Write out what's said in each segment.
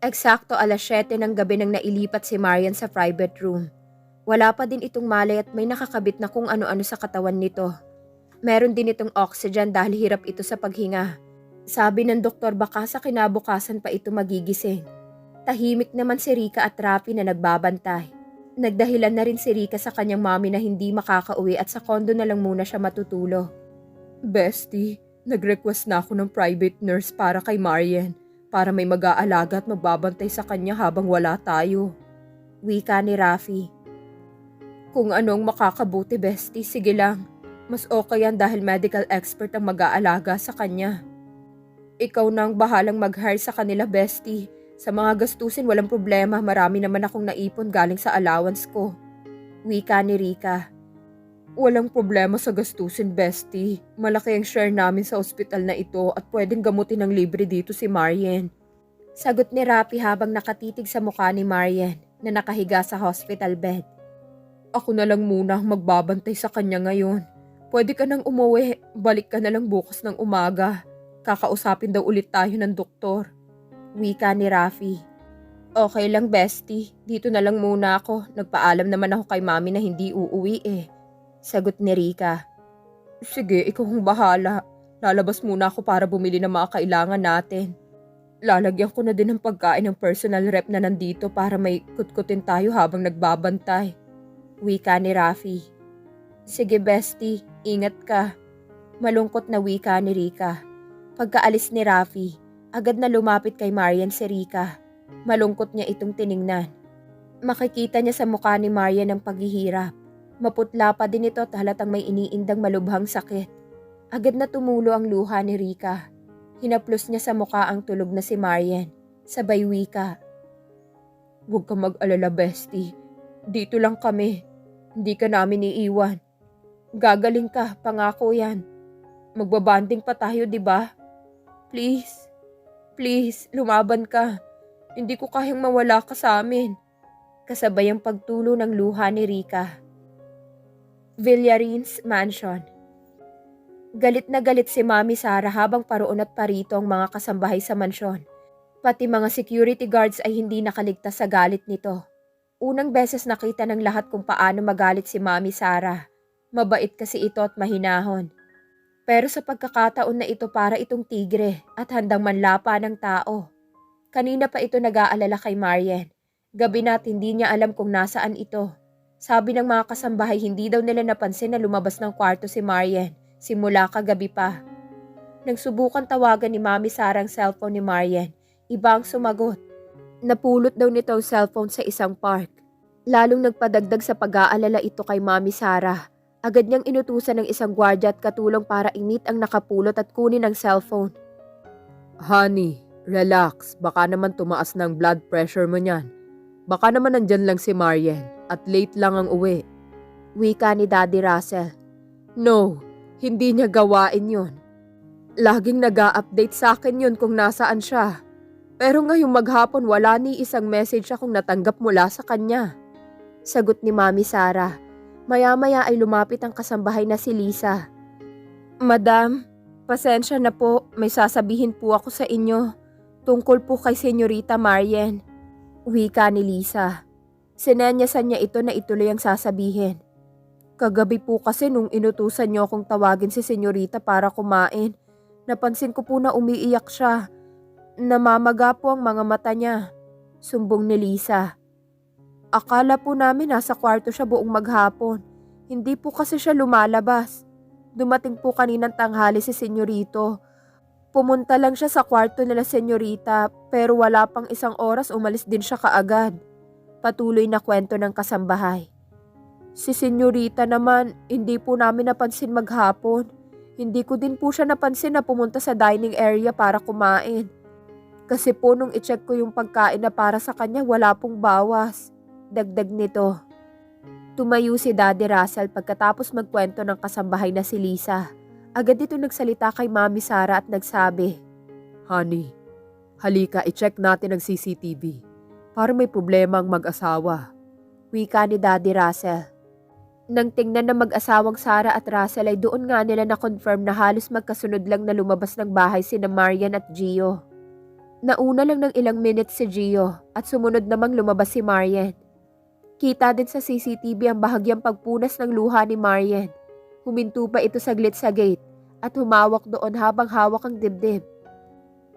Eksakto alas 7 ng gabi nang nailipat si Marian sa private room. Wala pa din itong malay at may nakakabit na kung ano-ano sa katawan nito. Meron din itong oxygen dahil hirap ito sa paghinga. Sabi ng doktor baka sa kinabukasan pa ito magigising. Tahimik naman si Rika at Rafi na nagbabantay. Nagdahilan na rin si Rika sa kanyang mami na hindi makakauwi at sa kondo na lang muna siya matutulog. Bestie, nag-request na ako ng private nurse para kay Marian para may mag-aalaga at magbabantay sa kanya habang wala tayo. Wika ni Rafi. Kung anong makakabuti, bestie, sige lang. Mas okay yan dahil medical expert ang mag-aalaga sa kanya. Ikaw nang bahalang mag-hire sa kanila, bestie. Sa mga gastusin, walang problema. Marami naman akong naipon galing sa allowance ko. Wika ni Rika. Walang problema sa gastusin, bestie. Malaki ang share namin sa ospital na ito at pwedeng gamutin ng libre dito si Marian. Sagot ni Rapi habang nakatitig sa mukha ni Marian na nakahiga sa hospital bed. Ako na lang muna ang magbabantay sa kanya ngayon. Pwede ka nang umuwi, balik ka na lang bukas ng umaga. Kakausapin daw ulit tayo ng doktor. Wika ni Rafi. Okay lang bestie, dito na lang muna ako. Nagpaalam naman ako kay mami na hindi uuwi eh. Sagot ni Rika. Sige, ikaw ang bahala. Lalabas muna ako para bumili ng mga kailangan natin. Lalagyan ko na din ng pagkain ng personal rep na nandito para may kutkutin tayo habang nagbabantay. Wika ni Rafi. Sige bestie, ingat ka. Malungkot na wika ni Rika. Pagkaalis ni Rafi, agad na lumapit kay Marian si Rika. Malungkot niya itong tiningnan. Makikita niya sa mukha ni Marian ang paghihirap. Maputla pa din ito at halatang may iniindang malubhang sakit. Agad na tumulo ang luha ni Rika. Hinaplos niya sa mukha ang tulog na si Marian. Sabay wika. Huwag ka mag-alala, bestie. Dito lang kami. Hindi ka namin iiwan. Gagaling ka, pangako yan. Magbabanding pa tayo, di ba? Please. Please, lumaban ka. Hindi ko kayang mawala ka sa amin. Kasabay ang pagtulo ng luha ni Rika. Villarines Mansion Galit na galit si Mami Sara habang paroon at parito ang mga kasambahay sa mansyon. Pati mga security guards ay hindi nakaligtas sa galit nito. Unang beses nakita ng lahat kung paano magalit si Mami Sara. Mabait kasi ito at mahinahon. Pero sa pagkakataon na ito para itong tigre at handang manlapa ng tao. Kanina pa ito nag-aalala kay Marian. Gabi na at hindi niya alam kung nasaan ito. Sabi ng mga kasambahay hindi daw nila napansin na lumabas ng kwarto si Marian simula kagabi pa. Nang subukan tawagan ni Mami Sara ang cellphone ni Marian, iba ang sumagot. Napulot daw nito ang cellphone sa isang park. Lalong nagpadagdag sa pag-aalala ito kay Mami Sara. Agad niyang inutusan ng isang gwardya at katulong para imit ang nakapulot at kunin ang cellphone. Honey, relax. Baka naman tumaas ng blood pressure mo niyan. Baka naman nandyan lang si Marian at late lang ang uwi. Wika ni Daddy Russell. No, hindi niya gawain yun. Laging nag update sa akin yun kung nasaan siya. Pero ngayong maghapon wala ni isang message akong natanggap mula sa kanya. Sagot ni Mami Sara. Maya-maya ay lumapit ang kasambahay na si Lisa. Madam, pasensya na po, may sasabihin po ako sa inyo. Tungkol po kay Senyorita Marian. Wika ni Lisa. Sinenyasan niya ito na ituloy ang sasabihin. Kagabi po kasi nung inutusan niyo akong tawagin si Senyorita para kumain, napansin ko po na umiiyak siya. Namamaga po ang mga mata niya. Sumbong ni Lisa. Akala po namin nasa kwarto siya buong maghapon. Hindi po kasi siya lumalabas. Dumating po kaninang tanghali si Senyorito. Pumunta lang siya sa kwarto nila Senyorita pero wala pang isang oras umalis din siya kaagad. Patuloy na kwento ng kasambahay. Si Senyorita naman, hindi po namin napansin maghapon. Hindi ko din po siya napansin na pumunta sa dining area para kumain. Kasi po nung i-check ko yung pagkain na para sa kanya, wala pong bawas. Dagdag nito. Tumayo si Daddy Russell pagkatapos magkwento ng kasambahay na si Lisa. Agad dito nagsalita kay Mami Sara at nagsabi, Honey, halika i-check natin ang CCTV para may problema ang mag-asawa. Wika ni Daddy Russell. Nang tingnan ng mag-asawang Sara at Russell ay doon nga nila na-confirm na halos magkasunod lang na lumabas ng bahay sina Marian at Gio. Nauna lang ng ilang minutes si Gio at sumunod namang lumabas si Marian. Kita din sa CCTV ang bahagyang pagpunas ng luha ni Marian. Huminto pa ito saglit sa gate at humawak doon habang hawak ang dibdib.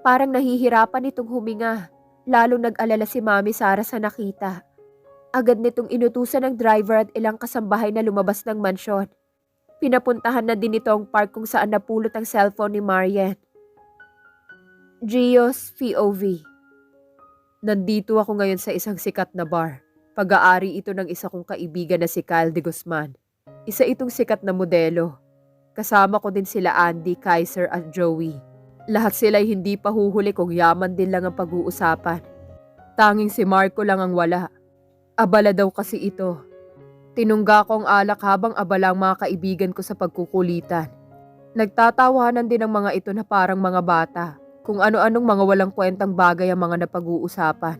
Parang nahihirapan itong huminga, lalo nag-alala si Mami Sara sa nakita. Agad nitong inutusan ng driver at ilang kasambahay na lumabas ng mansyon. Pinapuntahan na din ito ang park kung saan napulot ang cellphone ni Marian. Gio's POV Nandito ako ngayon sa isang sikat na bar. Pag-aari ito ng isa kong kaibigan na si Kyle de Guzman. Isa itong sikat na modelo. Kasama ko din sila Andy, Kaiser at Joey. Lahat sila ay hindi pa huhuli kung yaman din lang ang pag-uusapan. Tanging si Marco lang ang wala. Abala daw kasi ito. Tinungga ko ang alak habang abala ang mga kaibigan ko sa pagkukulitan. Nagtatawanan din ang mga ito na parang mga bata. Kung ano-anong mga walang kwentang bagay ang mga napag-uusapan.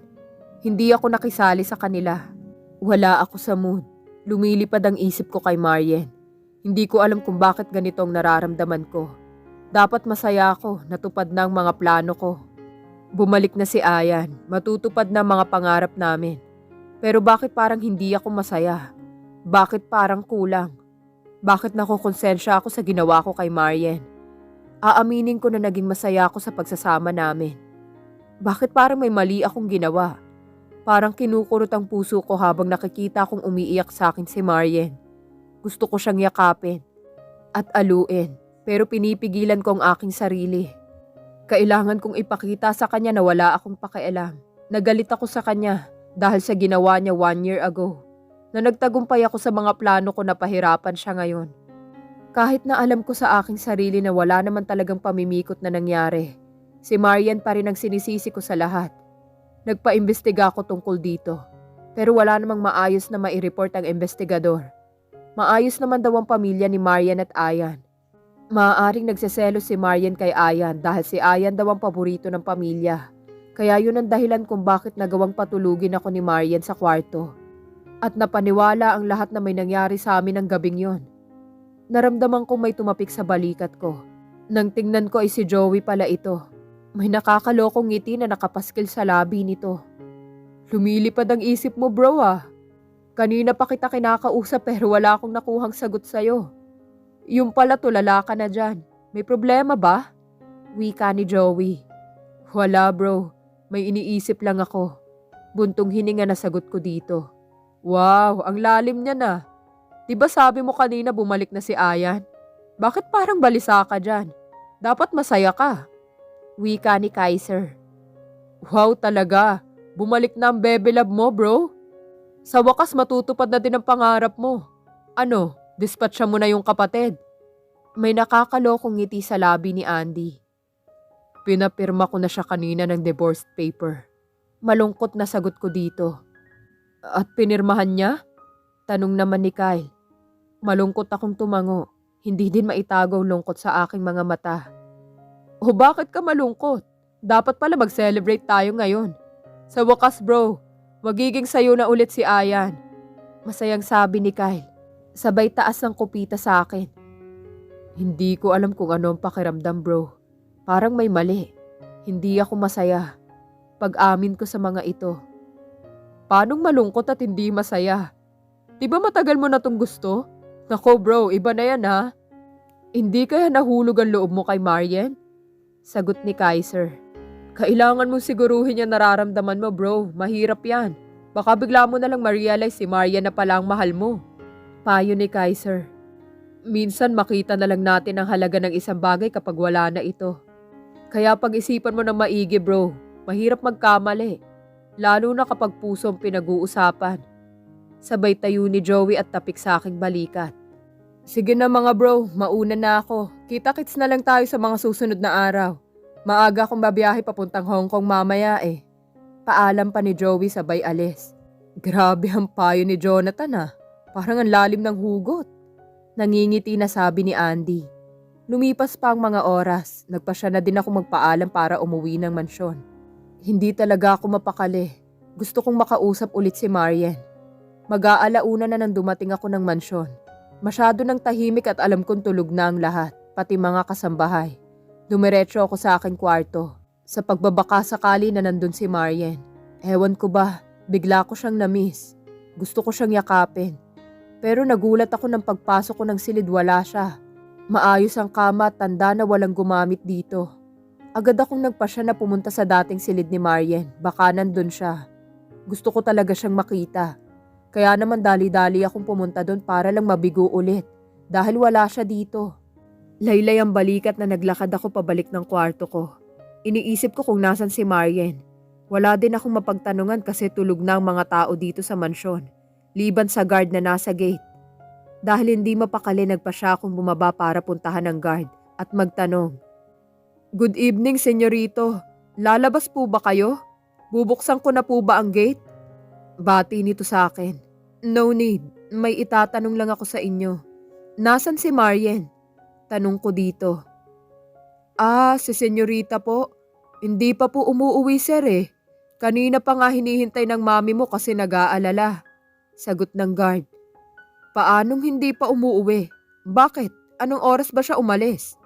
Hindi ako nakisali sa kanila. Wala ako sa mood. Lumilipad ang isip ko kay Marian. Hindi ko alam kung bakit ganito ang nararamdaman ko. Dapat masaya ako, natupad na ang mga plano ko. Bumalik na si Ayan, matutupad na mga pangarap namin. Pero bakit parang hindi ako masaya? Bakit parang kulang? Bakit nakukonsensya ako sa ginawa ko kay Marian? Aaminin ko na naging masaya ako sa pagsasama namin. Bakit parang may mali akong ginawa? Parang kinukurot ang puso ko habang nakikita kong umiiyak sa akin si Marian. Gusto ko siyang yakapin at aluin pero pinipigilan ko ang aking sarili. Kailangan kong ipakita sa kanya na wala akong pakialam. Nagalit ako sa kanya dahil sa ginawa niya one year ago na nagtagumpay ako sa mga plano ko na pahirapan siya ngayon. Kahit na alam ko sa aking sarili na wala naman talagang pamimikot na nangyari, si Marian pa rin ang sinisisi ko sa lahat. Nagpaimbestiga ako tungkol dito, pero wala namang maayos na mai-report ang investigador. Maayos naman daw ang pamilya ni Marian at Ayan. Maaaring nagseselo si Marian kay Ayan dahil si Ayan daw ang paborito ng pamilya. Kaya yun ang dahilan kung bakit nagawang patulugin ako ni Marian sa kwarto. At napaniwala ang lahat na may nangyari sa amin ng gabing yon. Naramdaman kong may tumapik sa balikat ko. Nang tingnan ko ay si Joey pala ito. May nakakalokong ngiti na nakapaskil sa labi nito. Lumilipad ang isip mo bro ah. Kanina pa kita kinakausap pero wala akong nakuhang sagot sa'yo. Yung pala tulala ka na dyan. May problema ba? Wika ni Joey. Wala bro. May iniisip lang ako. Buntong hininga na sagot ko dito. Wow, ang lalim niya na. Di ba sabi mo kanina bumalik na si Ayan? Bakit parang balisa ka dyan? Dapat masaya ka. Wika ni Kaiser. Wow talaga. Bumalik na ang bebe love mo, bro. Sa wakas matutupad na din ang pangarap mo. Ano, dispatcha mo na yung kapatid. May nakakalokong ngiti sa labi ni Andy. Pinapirma ko na siya kanina ng divorce paper. Malungkot na sagot ko dito. At pinirmahan niya? Tanong naman ni Kyle. Malungkot akong tumango. Hindi din maitago lungkot sa aking mga mata. O bakit ka malungkot? Dapat pala mag-celebrate tayo ngayon. Sa wakas bro, magiging sayo na ulit si Ayan. Masayang sabi ni Kyle. Sabay taas ng kupita sa akin. Hindi ko alam kung ano ang pakiramdam bro. Parang may mali. Hindi ako masaya. Pag-amin ko sa mga ito. Paanong malungkot at hindi masaya? Di ba matagal mo na tong gusto? Nako bro, iba na yan ha. Hindi kaya nahulog ang loob mo kay Marian? Sagot ni Kaiser. Kailangan mong siguruhin yung nararamdaman mo bro, mahirap yan. Baka bigla mo na lang ma-realize si Marian na pala ang mahal mo. Payo ni Kaiser. Minsan makita na lang natin ang halaga ng isang bagay kapag wala na ito. Kaya pag-isipan mo ng maigi bro, mahirap magkamali. Lalo na kapag puso ang pinag-uusapan. Sabay tayo ni Joey at tapik sa aking balikat. Sige na mga bro, mauna na ako. Kita-kits na lang tayo sa mga susunod na araw. Maaga akong babiyahe papuntang Hong Kong mamaya eh. Paalam pa ni Joey sabay alis. Grabe ang payo ni Jonathan ah. Parang ang lalim ng hugot. Nangingiti na sabi ni Andy. Lumipas pa ang mga oras, nagpa siya na din ako magpaalam para umuwi ng mansyon. Hindi talaga ako mapakali. Gusto kong makausap ulit si Marian. Mag-aalauna na nang dumating ako ng mansyon. Masyado ng tahimik at alam kong tulog na ang lahat, pati mga kasambahay. Dumiretso ako sa aking kwarto. Sa pagbabaka sakali na nandun si Marian. Ewan ko ba, bigla ko siyang na-miss. Gusto ko siyang yakapin. Pero nagulat ako ng pagpasok ko ng silid wala siya. Maayos ang kama at tanda na walang gumamit dito. Agad akong nagpasya na pumunta sa dating silid ni Marian. Baka nandun siya. Gusto ko talaga siyang makita. Kaya naman dali-dali akong pumunta doon para lang mabigo ulit. Dahil wala siya dito. Laylay ang balikat na naglakad ako pabalik ng kwarto ko. Iniisip ko kung nasan si Marian. Wala din akong mapagtanungan kasi tulog na ang mga tao dito sa mansyon. Liban sa guard na nasa gate. Dahil hindi mapakali nagpa siya akong bumaba para puntahan ng guard at magtanong. Good evening, senyorito. Lalabas po ba kayo? Bubuksan ko na po ba ang gate? Bati nito sa akin. No need. May itatanong lang ako sa inyo. Nasaan si Marian? Tanong ko dito. Ah, si senyorita po. Hindi pa po umuuwi sir eh. Kanina pa nga hinihintay ng mami mo kasi nag-aalala. Sagot ng guard. Paanong hindi pa umuuwi? Bakit? Anong oras ba siya umalis?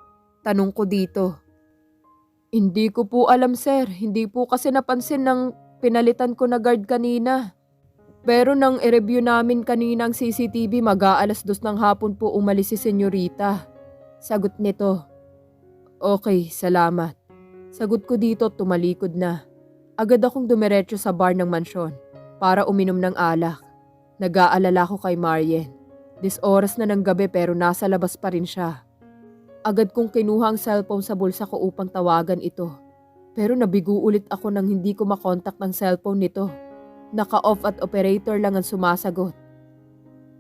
Tanong ko dito. Hindi ko po alam sir. Hindi po kasi napansin ng pinalitan ko na guard kanina. Pero nang i-review namin kanina ang CCTV, mag-aalas dos ng hapon po umalis si senyorita. Sagot nito. Okay, salamat. Sagot ko dito at tumalikod na. Agad akong dumiretso sa bar ng mansyon para uminom ng alak. Nag-aalala ko kay Marian. Dis oras na ng gabi pero nasa labas pa rin siya. Agad kong kinuha ang cellphone sa bulsa ko upang tawagan ito. Pero nabigo ulit ako nang hindi ko makontak ng cellphone nito. Naka-off at operator lang ang sumasagot.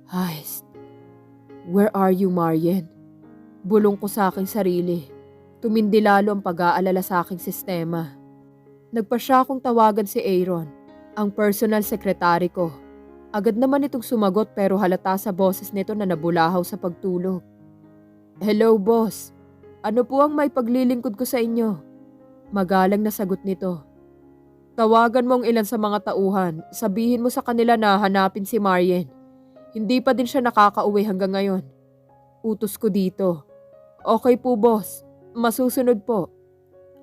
Heist. Where are you, Marian? Bulong ko sa aking sarili. Tumindi lalo ang pag-aalala sa aking sistema. Nagpa siya akong tawagan si Aaron, ang personal secretary ko. Agad naman itong sumagot pero halata sa boses nito na nabulahaw sa pagtulog. Hello, boss. Ano po ang may paglilingkod ko sa inyo? Magalang na sagot nito. Tawagan mo ang ilan sa mga tauhan. Sabihin mo sa kanila na hanapin si Marian. Hindi pa din siya nakakauwi hanggang ngayon. Utos ko dito. Okay po, boss. Masusunod po.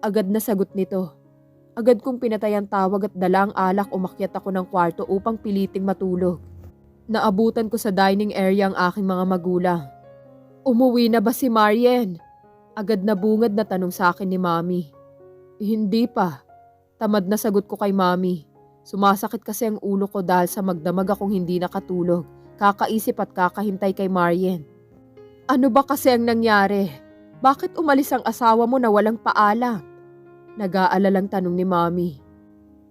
Agad na sagot nito. Agad kong pinatay ang tawag at dalang alak umakyat ako ng kwarto upang piliting matulog. Naabutan ko sa dining area ang aking mga magulang. Umuwi na ba si Marian? Agad na bungad na tanong sa akin ni Mami. Hindi pa. Tamad na sagot ko kay Mami. Sumasakit kasi ang ulo ko dahil sa magdamag akong hindi nakatulog. Kakaisip at kakahintay kay Marian. Ano ba kasi ang nangyari? Bakit umalis ang asawa mo na walang paalam? Nag-aalalang tanong ni Mommy.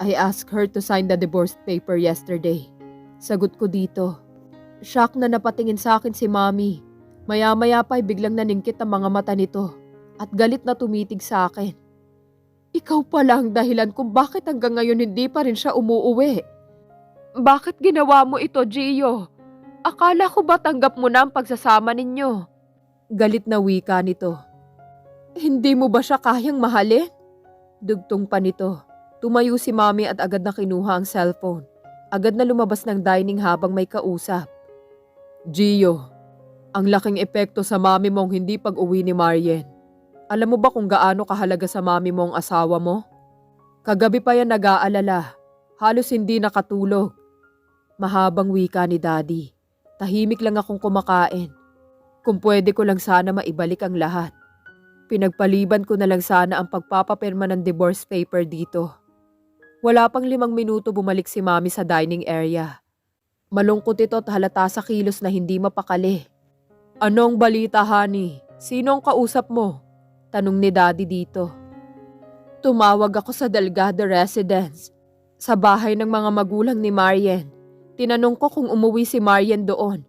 I asked her to sign the divorce paper yesterday. Sagot ko dito. Shock na napatingin sa akin si Mommy. Maya-maya pa'y biglang naningkit ang mga mata nito at galit na tumitig sa akin. Ikaw pala ang dahilan kung bakit hanggang ngayon hindi pa rin siya umuuwi. Bakit ginawa mo ito, Gio? Akala ko ba tanggap mo na ang pagsasama ninyo? Galit na wika nito. Hindi mo ba siya kayang mahalin? Dugtong pa nito. Tumayo si mami at agad na kinuha ang cellphone. Agad na lumabas ng dining habang may kausap. Gio, ang laking epekto sa mami mong hindi pag-uwi ni Marian. Alam mo ba kung gaano kahalaga sa mami mo ang asawa mo? Kagabi pa yan nag-aalala. Halos hindi nakatulog. Mahabang wika ni Daddy. Tahimik lang akong kumakain. Kung pwede ko lang sana maibalik ang lahat. Pinagpaliban ko na lang sana ang pagpapapirma ng divorce paper dito. Wala pang limang minuto bumalik si Mami sa dining area. Malungkot ito at halata sa kilos na hindi mapakali. Anong balita, honey? Sino ang kausap mo? Tanong ni Daddy dito. Tumawag ako sa Delgado Residence, sa bahay ng mga magulang ni Marian. Tinanong ko kung umuwi si Marian doon.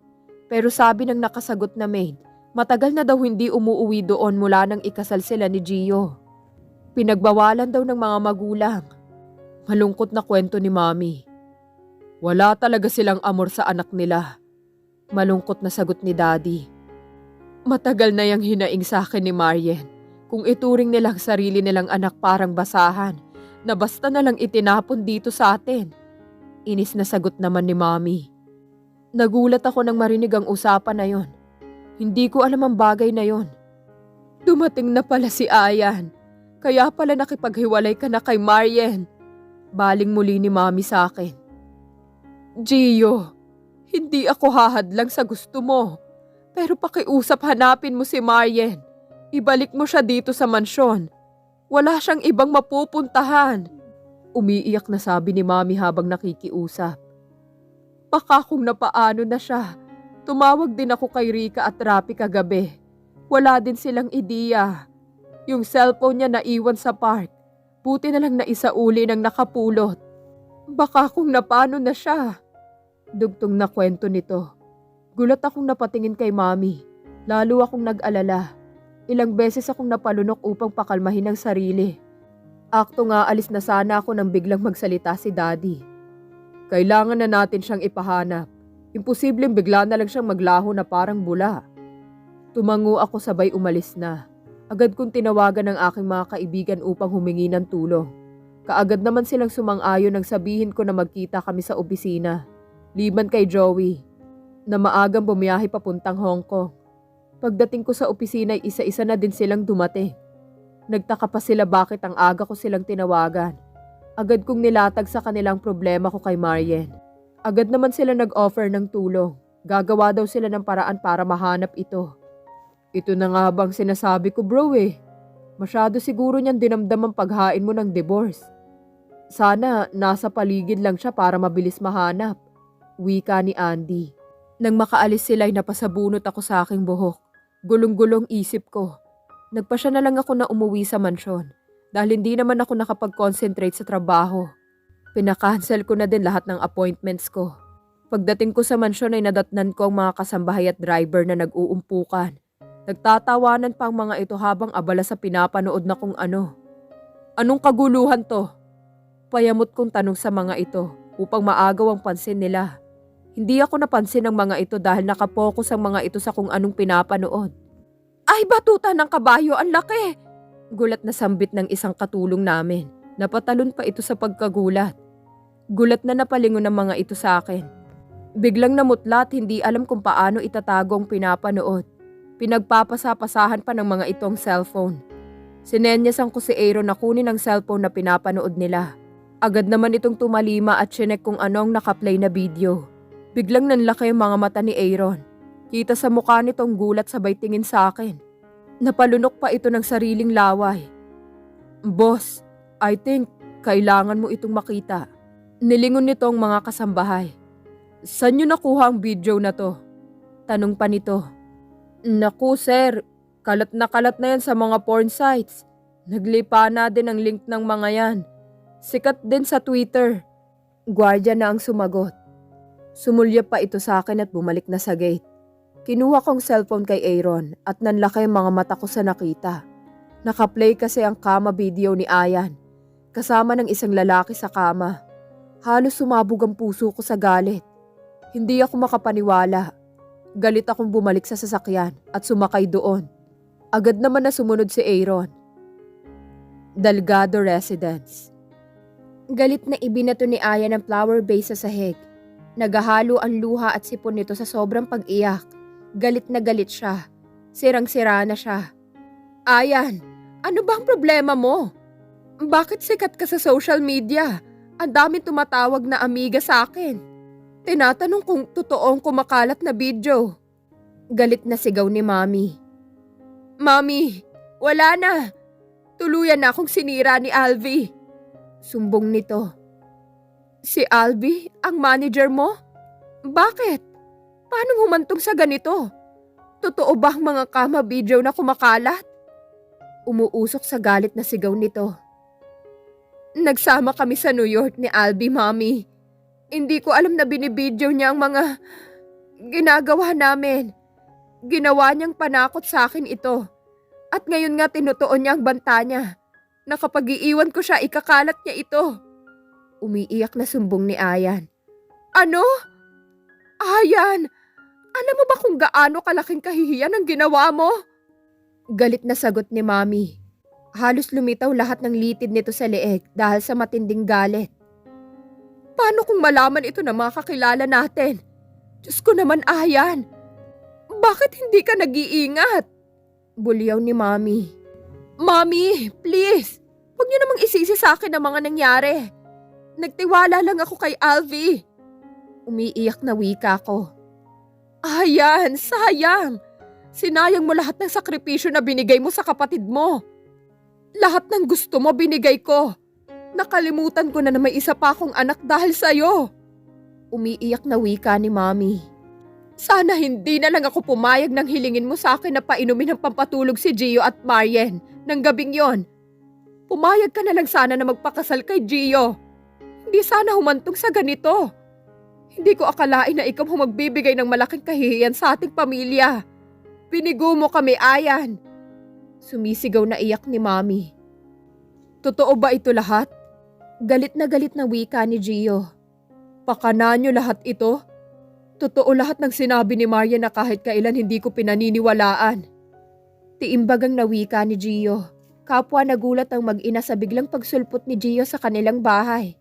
Pero sabi ng nakasagot na maid, matagal na daw hindi umuuwi doon mula nang ikasal sila ni Gio. Pinagbawalan daw ng mga magulang. Malungkot na kwento ni Mami. Wala talaga silang amor sa anak nila. Malungkot na sagot ni Daddy. Matagal na yang hinaing sa akin ni Marian. Kung ituring nilang sarili nilang anak parang basahan, na basta na lang itinapon dito sa atin. Inis na sagot naman ni Mami. Nagulat ako nang marinig ang usapan na yon. Hindi ko alam ang bagay na yon. Dumating na pala si Ayan. Kaya pala nakipaghiwalay ka na kay Marian. Baling muli ni Mami sa akin. Gio, hindi ako hahadlang sa gusto mo. Pero pakiusap hanapin mo si Marian. Ibalik mo siya dito sa mansyon. Wala siyang ibang mapupuntahan. Umiiyak na sabi ni Mami habang nakikiusap. Baka kung napaano na siya. Tumawag din ako kay Rika at Rapi kagabi. Wala din silang ideya. Yung cellphone niya naiwan sa park. Buti na lang na isauli ng nakapulot. Baka kung napano na siya. Dugtong na kwento nito. Gulat akong napatingin kay Mami. Lalo akong nag-alala. Ilang beses akong napalunok upang pakalmahin ang sarili. Akto nga alis na sana ako nang biglang magsalita si Daddy. Kailangan na natin siyang ipahanap. Imposibleng bigla na lang siyang maglaho na parang bula. Tumango ako sabay umalis na. Agad kong tinawagan ng aking mga kaibigan upang humingi ng tulong. Kaagad naman silang sumang-ayon nang sabihin ko na magkita kami sa opisina. Liban kay Joey, na maagang bumiyahe papuntang Hong Kong. Pagdating ko sa opisina ay isa-isa na din silang dumating. Nagtaka pa sila bakit ang aga ko silang tinawagan. Agad kong nilatag sa kanilang problema ko kay Marian. Agad naman sila nag-offer ng tulong. Gagawa daw sila ng paraan para mahanap ito. Ito na nga bang sinasabi ko bro eh. Masyado siguro niyang dinamdam ang paghain mo ng divorce. Sana nasa paligid lang siya para mabilis mahanap. Wika ni Andy. Nang makaalis sila ay napasabunot ako sa aking buhok. Gulong-gulong isip ko. Nagpasya na lang ako na umuwi sa mansyon dahil hindi naman ako nakapag-concentrate sa trabaho. Pinakancel ko na din lahat ng appointments ko. Pagdating ko sa mansyon ay nadatnan ko ang mga kasambahay at driver na nag-uumpukan. Nagtatawanan pa ang mga ito habang abala sa pinapanood na kung ano. Anong kaguluhan to? Payamot kong tanong sa mga ito upang maagaw ang pansin nila. Hindi ako napansin ng mga ito dahil nakapokus ang mga ito sa kung anong pinapanood. Ay, batuta ng kabayo, ang laki! Gulat na sambit ng isang katulong namin. Napatalon pa ito sa pagkagulat. Gulat na napalingon ng mga ito sa akin. Biglang namutla at hindi alam kung paano itatago ang pinapanood. Pinagpapasapasahan pa ng mga itong cellphone. Sinenyasan ko si Aaron na kunin ang cellphone na pinapanood nila. Agad naman itong tumalima at chinek kung ano ang nakaplay na video. Biglang nanlaki ang mga mata ni Aaron. Kita sa mukha nitong gulat sabay tingin sa akin. Napalunok pa ito ng sariling laway. Boss, I think kailangan mo itong makita. Nilingon nito ang mga kasambahay. Saan niyo nakuha ang video na to? Tanong pa nito. Naku sir, kalat na kalat na yan sa mga porn sites. Naglipa na din ang link ng mga yan. Sikat din sa Twitter. Gwardiya na ang sumagot. Sumulya pa ito sa akin at bumalik na sa gate. Kinuha kong cellphone kay Aaron at nanlaki ang mga mata ko sa nakita. Nakaplay kasi ang kama video ni Ayan. Kasama ng isang lalaki sa kama. Halos sumabog ang puso ko sa galit. Hindi ako makapaniwala. Galit akong bumalik sa sasakyan at sumakay doon. Agad naman na sumunod si Aaron. Delgado Residence. Galit na ibinato ni Aya ng flower vase sa sahig. Nagahalo ang luha at sipon nito sa sobrang pag-iyak. Galit na galit siya. Sirang-sira na siya. Ayan, ano bang problema mo? Bakit sikat ka sa social media? Ang dami tumatawag na amiga sa akin. Tinatanong kung totoong kumakalat na video. Galit na sigaw ni Mami. Mami, wala na. Tuluyan na akong sinira ni Alvi. Sumbong nito. Si Alvi, ang manager mo? Bakit? Paano humantong sa ganito? Totoo ba ang mga kama video na kumakalat? Umuusok sa galit na sigaw nito. Nagsama kami sa New York ni Albi, Mami. Hindi ko alam na binibidyo niya ang mga ginagawa namin. Ginawa niyang panakot sa akin ito. At ngayon nga tinutuon niya ang banta niya. Na kapag iiwan ko siya, ikakalat niya ito. Umiiyak na sumbong ni Ayan. Ano? Ayan! Alam mo ba kung gaano kalaking kahihiyan ang ginawa mo? Galit na sagot ni Mami. Halos lumitaw lahat ng litid nito sa leeg dahil sa matinding galit. Paano kung malaman ito ng mga kakilala natin? Diyos ko naman, Ayan. Bakit hindi ka nag-iingat? Bulyaw ni Mami. Mommy, please! Huwag niyo namang isisi sa akin ang mga nangyari. Nagtiwala lang ako kay Alvi. Umiiyak na wika ko. Ayan, sayang. Sinayang mo lahat ng sakripisyo na binigay mo sa kapatid mo. Lahat ng gusto mo binigay ko. Nakalimutan ko na na may isa pa akong anak dahil sa'yo. Umiiyak na wika ni Mommy. Sana hindi na lang ako pumayag nang hilingin mo sa akin na painumin ng pampatulog si Gio at Marian ng gabing yon. Pumayag ka na lang sana na magpakasal kay Gio. Hindi sana humantong sa ganito. Hindi ko akalain na ikaw magbibigay ng malaking kahihiyan sa ating pamilya. Pinigo mo kami, Ayan. Sumisigaw na iyak ni Mommy. Totoo ba ito lahat? Galit na galit na wika ni Gio. Pakana niyo lahat ito? Totoo lahat ng sinabi ni Maria na kahit kailan hindi ko pinaniniwalaan. Tiimbagang nawika ni Gio. Kapwa nagulat ang mag-ina sa biglang pagsulpot ni Gio sa kanilang bahay.